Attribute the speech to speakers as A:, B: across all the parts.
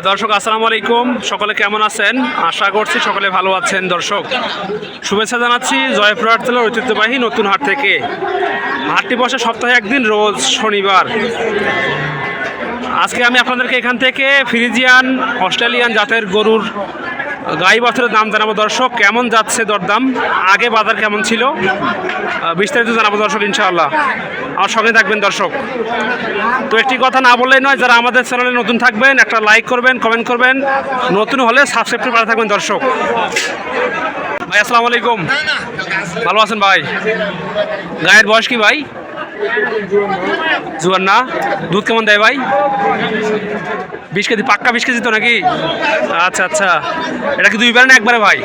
A: দর্শক, আসসালামু আলাইকুম। সকলে কেমন আছেন? আশা করছি সকলে ভালো আছেন। দর্শক, শুভেচ্ছা জানাচ্ছি জয়পুরহাট জেলার ঐতিহ্যবাহী নতুন হাট থেকে। হাটটি বসে সপ্তাহে একদিন, রোজ শনিবার। আজকে আমি আপনাদেরকে এখান থেকে ফিরিজিয়ান অস্ট্রেলিয়ান জাতের গরুর গাই বছরের দাম জানাব দর্শক, কেমন যাচ্ছে দরদাম? আগে বাজার কেমন ছিল? বিস্তারিত জানাব দর্শক, ইনশাআল্লাহ। আমার সঙ্গে থাকবেন দর্শক। তো একটি কথা না বললেই নয়, যারা আমাদের চ্যানেলে নতুন থাকবেন, একটা লাইক করবেন, কমেন্ট করবেন। নতুন হলে সাবস্ক্রাইব করে থাকবেন দর্শক। ভাই, আসসালামু আলাইকুম। ভালো আছেন ভাই? গায়ের বয়স কি ভাই? জুয়ান না দুধ কেমন দেয় ভাই? বিশ কেজি, পাক্কা বিশ কেজি তো নাকি? আচ্ছা আচ্ছা। এটা কি দুইবারে না একবারে ভাই?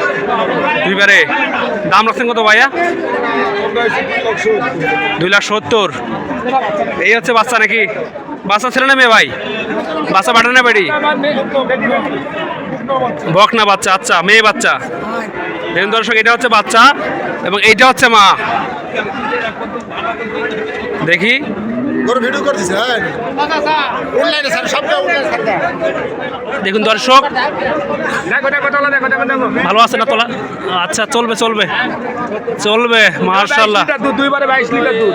A: দুইবারে। দাম রাখছেন কত ভাইয়া? দুই লাখ সত্তর। এই হচ্ছে বাচ্চা নাকি? বাচ্চা ছেলে না মেয়ে ভাই? বাচ্চা বাটা না বেড়ি? বক না বাচ্চা আচ্ছা মেয়ে বাচ্চা। দেখুন দর্শক, এটা হচ্ছে বাচ্চা এবং এইটা হচ্ছে মা। দেখি।
B: গরু ভিডিও করতেছে হ্যাঁ। অনলাইনে স্যার সবটা অনলাইনে স্যার
A: দেখুন দর্শক ভালো আছে না তোলা? আচ্ছা চলবে চলবে। চলবে মার্শাল্লাহ
B: দুধ দুইবারে বাইশ লিটার দুধ।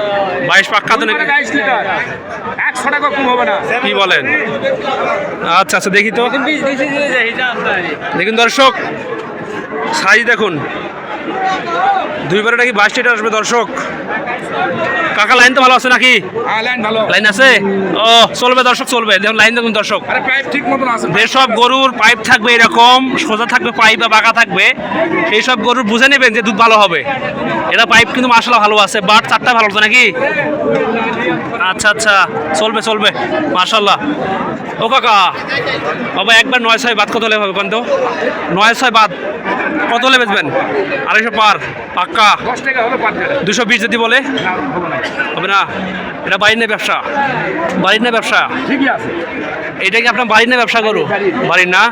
A: বাইশ পাক্কা তো নাকি
B: বাইশ লিটার। একশো টাকা কম হবে না।
A: কি বলেন? আচ্ছা আচ্ছা দেখি তো। দেখুন দর্শক সাইজ দেখুন। দুইবারে নাকি বাইশ লিটার আসবে দর্শক। কাকা লাইন তো ভালো আছে নাকি?
B: লাইন
A: আছে? ও চলবে দর্শক চলবে। দেখুন লাইন দেখুন দর্শক।
B: আছে।
A: যেসব গরুর পাইপ থাকবে এরকম সোজা থাকবে পাইপ বা বাঁকা থাকবে সেই সব গরুর বুঝে নেবেন যে দুধ ভালো হবে। এটা পাইপ কিন্তু মাসালা ভালো আছে বাট চারটা ভালো তো নাকি? আচ্ছা আচ্ছা। চলবে চলবে। মার্শাল্লাহ ও কাকা বাবা একবার নয় ছয় বাদ কত হবে কন্ত নয় ছয় বাদ কত হলে বেচবেন? আড়াইশো পার পাক্কা।
B: দশ
A: বিশ যদি বলে হবে না? এটা বাড়ির না ব্যবসা। বাড়ির না ব্যবসা।
B: ঠিকই আছে।
A: এটা কি আপনার বাড়ির না ব্যবসা করু বাড়ির না?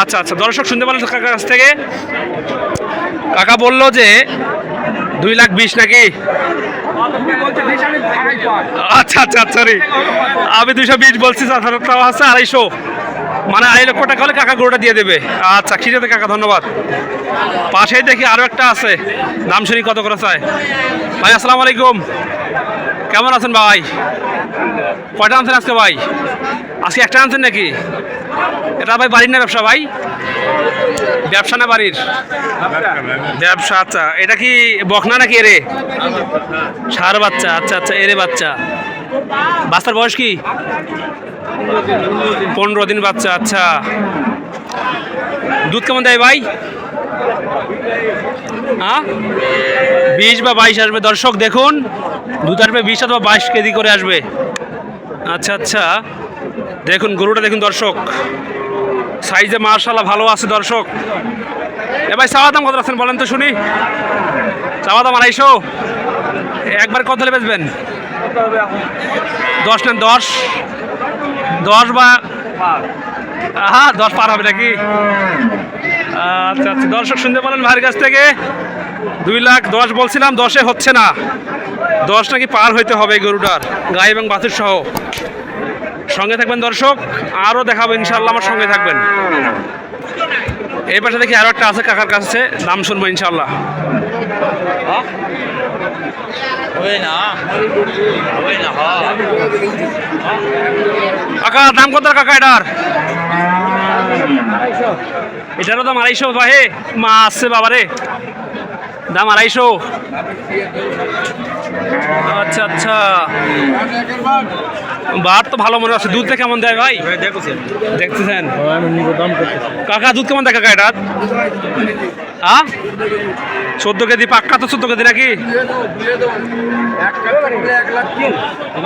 A: আচ্ছা আচ্ছা। দর্শক শুনতে পারলেন কাকার কাছ থেকে? কাকা বলল যে দুই লাখ বিশ নাকি? আচ্ছা আচ্ছা আচ্ছা রে আমি দুইশো বিশ বলছি তাও আছে, আড়াইশো। মানে আড়াই লক্ষ টাকা হলে কাকা গরুটা দিয়ে দেবে। আচ্ছা আছে কাকা, ধন্যবাদ। পাশেই দেখি আরও একটা আছে। দাম শুনি কত করে চায়। ভাই, আসসালামু আলাইকুম। কেমন আছেন ভাই? কয়টা আনছেন আজকে ভাই? আজকে একটা আনছেন নাকি? এটা ভাই বাড়ির না ব্যবসা ভাই? ব্যবসা না বাড়ির? ব্যবসা আচ্ছা। এটা কি বকনা নাকি এরে? সার বাচ্চা আচ্ছা আচ্ছা এরে বাচ্চা। বাচ্চার বয়স কি? পনেরো দিন বাচ্চা আচ্ছা। দুধ কেমন দেয় ভাই? হ্যাঁ বিশ বা বাইশ আসবে। দর্শক, দেখুন। দুধ আসবে বিশ অথবা বাইশ কেজি করে আসবে। আচ্ছা আচ্ছা। দেখুন, গরুটা দেখুন, দর্শক। সাইজে মার্শাল্লাহ ভালো আছে দর্শক। এ ভাই, চাওয়া দাম কত আছেন বলেন তো শুনি। চাওয়া দাম আড়াইশো। একবার কত হলে বেচবেন? দশ নেন, দশ। দশ বা হ্যাঁ দশ পার হবে নাকি? আচ্ছা আচ্ছা দর্শক শুনতে পারেন ভাইয়ের কাছ থেকে। দুই লাখ দশ বলছিলাম, দশে হচ্ছে না। দশ নাকি পার হইতে হবে গরুটার, গাই এবং বাছুর সহ। সঙ্গে থাকবেন দর্শক, আরও দেখাবো ইনশাল্লাহ আমার সঙ্গে থাকবেন। এই পাশে দেখি আরও একটা আছে, কাকার কাছে দাম শুনব ইনশাল্লাহ কাকা, দাম কত কাকা এটার? এটারও দাম আড়াইশো, ভাই। মা আসছে বাবারে। দাম আড়াইশো। আচ্ছা আচ্ছা। বার তো ভালো মনে আছে দুধটা কেমন দেয় ভাই? দেখতেছেন? কাকা দুধ কেমন দেয় কাকা এটা? হ্যাঁ চোদ্দ কেজি পাক্কা তো চোদ্দ কেজি নাকি?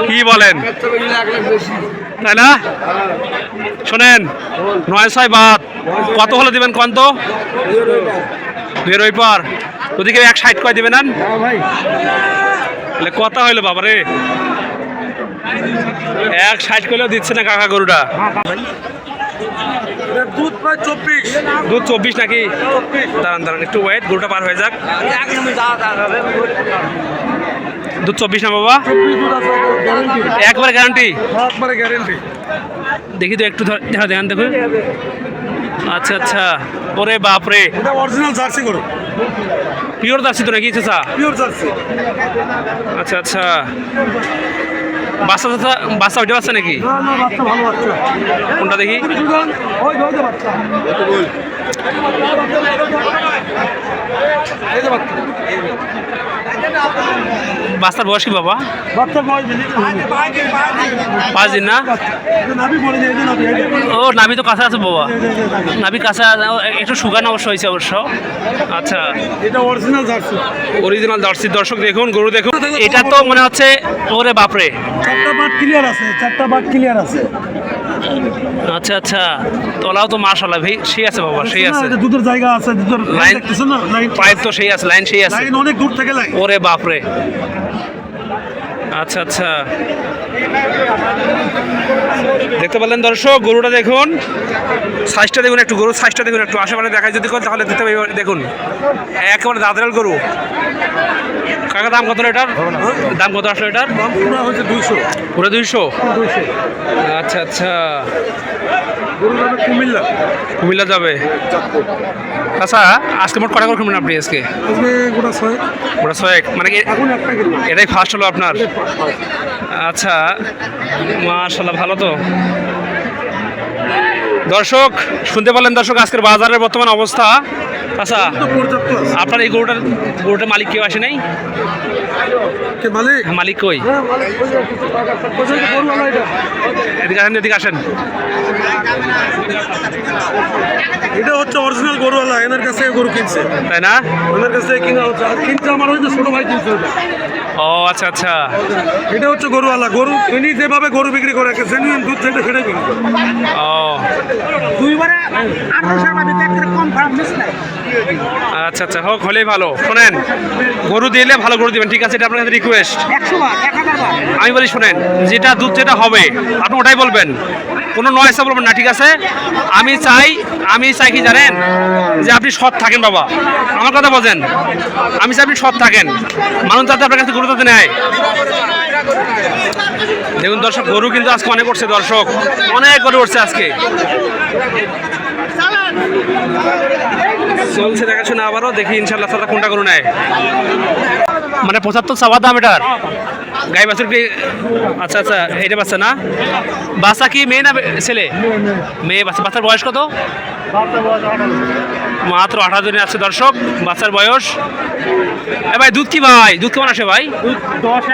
A: কি বলেন? তাই না? শোনেন নয় ছয় বাদ। কত হলে দিবেন কত বেরোই পার। ওদিকে এক সাইড কয় দেবেন না কথা হইল বাবারে? এক সাইড করলেও দিচ্ছে না কাকা গরুটা?
B: দুধ প্রায় চব্বিশ।
A: দুধ চব্বিশ নাকি? দাঁড়ান দাঁড়ান একটু ওয়েট গরুটা পার হয়ে যাক। দুধ চব্বিশ না বাবা? একবারে গ্যারান্টি
B: একবারে গ্যারেন্টি
A: দেখি তো একটু দেখা দেখান দেখুন। আচ্ছা আচ্ছা। ওরে বাপরে।
B: অরিজিনাল জার্সি গরু।
A: পিওর দাসি তো নাকি চাচা?
B: Pure jersey.
A: আচ্ছা আচ্ছা। বাচ্চা চাচা বাচ্চা ওইটা বাচ্চা নাকি?
B: না না বাচ্চা ভালো বাচ্চা।
A: কোনটা দেখি
B: ওই ওই যে বাচ্চা এই যে বাচ্চা
A: বাচ্চার বয়স কি বাবা? পাঁচ দিন। না? ও নাভি তো কাছে আছে বাবা। নাভি। কাছে একটু শুকানো অবশ্য হয়েছে অবশ্য। আচ্ছা।
B: এটা অরিজিনাল জার্সি
A: অরিজিনাল জার্সি দর্শক দেখুন গরু দেখুন। এটা তো মনে হচ্ছে ওরে বাপরে।
B: চারটা বাট ক্লিয়ার আছে চারটা বাট ক্লিয়ার আছে।
A: আচ্ছা আচ্ছা। তোলাও তো মাশাল্লাহ ভাই সেই আছে বাবা সেই আছে।
B: দুধের জায়গা আছে দুধের
A: লাইন পাইপ তো সেই আছে লাইন সেই আছে।
B: লাইন অনেক দূর থেকে লাইন।
A: ওরে বাপরে। আচ্ছা আচ্ছা। দেখতে পারলেন দর্শক গরুটা দেখুন। সাইজটা দেখুন একটু গরুর সাইজটা দেখুন একটু। আশেপাশে দেখায় যদি তাহলে দেখতে পাবেন। দেখুন একেবারে দাদরাল গরু। কাকা দাম কত এটার? দাম কত আসলো এটার?
B: পুরো হচ্ছে দুইশো।
A: পুরো দুইশো? আচ্ছা আচ্ছা।
B: গরু যাবে কুমিল্লা।
A: কুমিল্লা যাবে? আচ্ছা আজকে মোট কটা করে কিনবেন আপনি আজকে?
B: গোটা ছয়
A: ওটা ছয়েক? মানে কি এটাই ফার্স্ট হলো আপনার? আচ্ছা মাশাল্লাহ ভালো তো। দর্শক শুনতে পারলেন দর্শক আজকের বাজারের বর্তমান অবস্থা। আচ্ছা আপনার এই গরুটার গরুটার মালিক কেউ আসে নাই?
B: মালিক?
A: মালিক কই?
B: হ্যাঁ?
A: এদিকে আসেন এদিকে আসেন।
B: এটা হচ্ছে অরিজিনাল গরুওয়ালা এনার কাছে গরু কিনছে।
A: তাই না?
B: ওনার কাছে কিনা হচ্ছে। আর কিনছে আমার ওই যে ছোট ভাই কিনছে ওটা
A: ও আচ্ছা আচ্ছা।
B: এটা হচ্ছে গরুওয়ালা। গরু ইনি যেভাবে গরু বিক্রি করে জেনুইন দুধ যেটা সেটাই বিক্রি করে।
A: ও।
C: দুইবারে আঠারোশোর মধ্যে দেখতে কম ফার্ম মিস নাই।
A: আচ্ছা আচ্ছা হোক হলেই ভালো। শোনেন গরু দিলে ভালো গরু দিবেন ঠিক আছে? এটা আপনার কাছে রিকোয়েস্ট আমি বলি শোনেন যেটা দুধ যেটা হবে আপনি ওটাই বলবেন। কোনো নয় হিসাব বলবেন না, ঠিক আছে? আমি চাই আমি চাই কি জানেন? যে আপনি সৎ থাকেন বাবা। আমার কথা বলেন আমি চাই আপনি সৎ থাকেন। মানুষ যাতে আপনার কাছে গুরুত্ব নেয়। দেখুন দর্শক, গরু কিন্তু আজকে অনেক করছে দর্শক। অনেক গরু উঠছে আজকে। চলছে দেখাশোনা আবারও দেখি ইনশাল্লাহ সাদা কোনটা গরু নেয়। মানে পঁচাত্তর চাওয়া দাম এটার? গাই বাছুর কি আচ্ছা আচ্ছা এটা বাচ্চা না? বাচ্চা কি মেয়ে না ছেলে? মেয়ে বাচ্চা বাচ্চার বয়স কত? মাত্র আঠারো দিনে আছে দর্শক বাচ্চার বয়স। এ ভাই দুধ কি ভাই? দুধ কেমন আসে ভাই?
C: দশ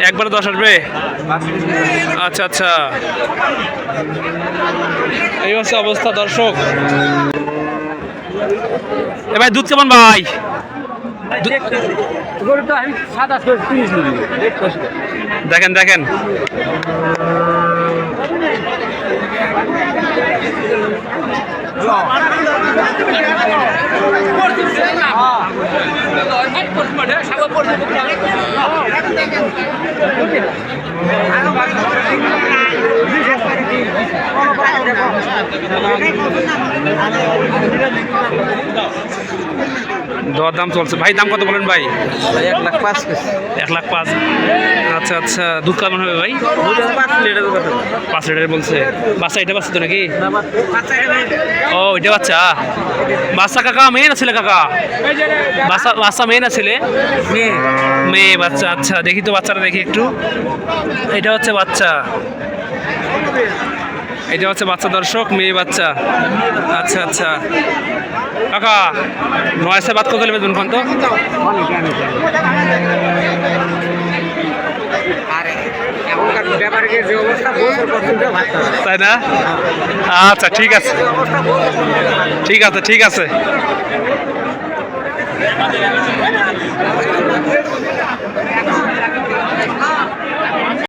C: একবারে
A: দশ আসবে? আচ্ছা আচ্ছা। এই হচ্ছে অবস্থা, দর্শক। এ ভাই, দুধ কেমন ভাই?
C: দেখেন আমি
A: দেখেন দেখেন দর দাম চলছে। ভাই, দাম কত বলেন ভাই?
C: এক লাখ পাঁচ
A: এক লাখ পাঁচ। আচ্ছা আচ্ছা দুধ কেমন হবে ভাই?
C: পাঁচ লিটার
A: বলছে। বাচ্চা এটা বাচ্চা তো নাকি? ও, এটা বাচ্চা? বাচ্চা কাকা, মেয়ে না ছেলে কাকা? বাচ্চা বাচ্চা মেয়ে না ছেলে? মেয়ে বাচ্চা আচ্ছা দেখি তো বাচ্চাটা দেখি একটু। এটা হচ্ছে বাচ্চা। এটা হচ্ছে বাচ্চা দর্শক মেয়ে বাচ্চা। আচ্ছা আচ্ছা। কাকা নয় বাদ কত নেবেন কোন তো? তাই না? আচ্ছা ঠিক আছে। ঠিক আছে ঠিক আছে।